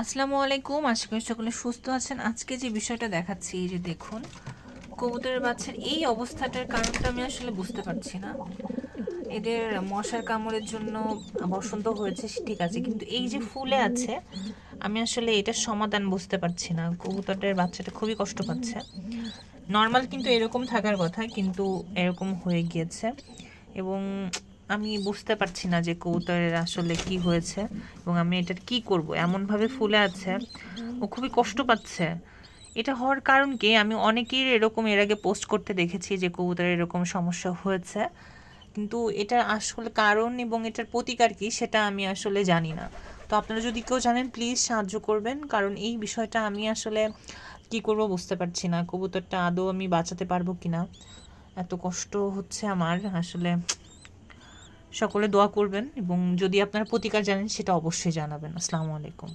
আসসালামু আলাইকুম। আশা করি সকলে সুস্থ আছেন। আজকে যে বিষয়টা দেখাচ্ছি, এই যে দেখুন, কবুতরের বাচ্চার এই অবস্থাটার কারণটা আমি আসলে বুঝতে পারছি না। এদের মশার কামড়ের জন্য বসন্ত হয়েছে ঠিক আছে, কিন্তু এই যে ফুলে আছে, আমি আসলে এটার সমাধান বুঝতে পারছি না। কবুতরের বাচ্চাটা খুবই কষ্ট পাচ্ছে। নর্মাল কিন্তু এরকম থাকার কথা, কিন্তু এরকম হয়ে গিয়েছে। এবং আমি বুঝতে পারছি না যে কবুতরের আসলে কি হয়েছে এবং আমি এটার কি করব। এমনভাবে ফুলে আছে, ও খুবই কষ্ট পাচ্ছে। এটা হওয়ার কারণ কি? আমি অনেকের এরকম এর আগে পোস্ট করতে দেখেছি যে কবুতরের এরকম সমস্যা হয়েছে। কিন্তু এটার আসলে কারণ এবং এটার প্রতিকার কি সেটা আমি আসলে জানি না। তো আপনারা যদি কেউ জানেন প্লিজ সাহায্য করবেন। কারণ এই বিষয়টা আমি আসলে কি করব বুঝতে পারছি না। কবুতরটা আদৌ আমি বাঁচাতে পারব কিনা? এত কষ্ট হচ্ছে আমার আসলে। সকলে দোয়া করবেন এবং যদি আপনারা প্রতিকার জানেন সেটা অবশ্যই জানাবেন। আসসালামু আলাইকুম।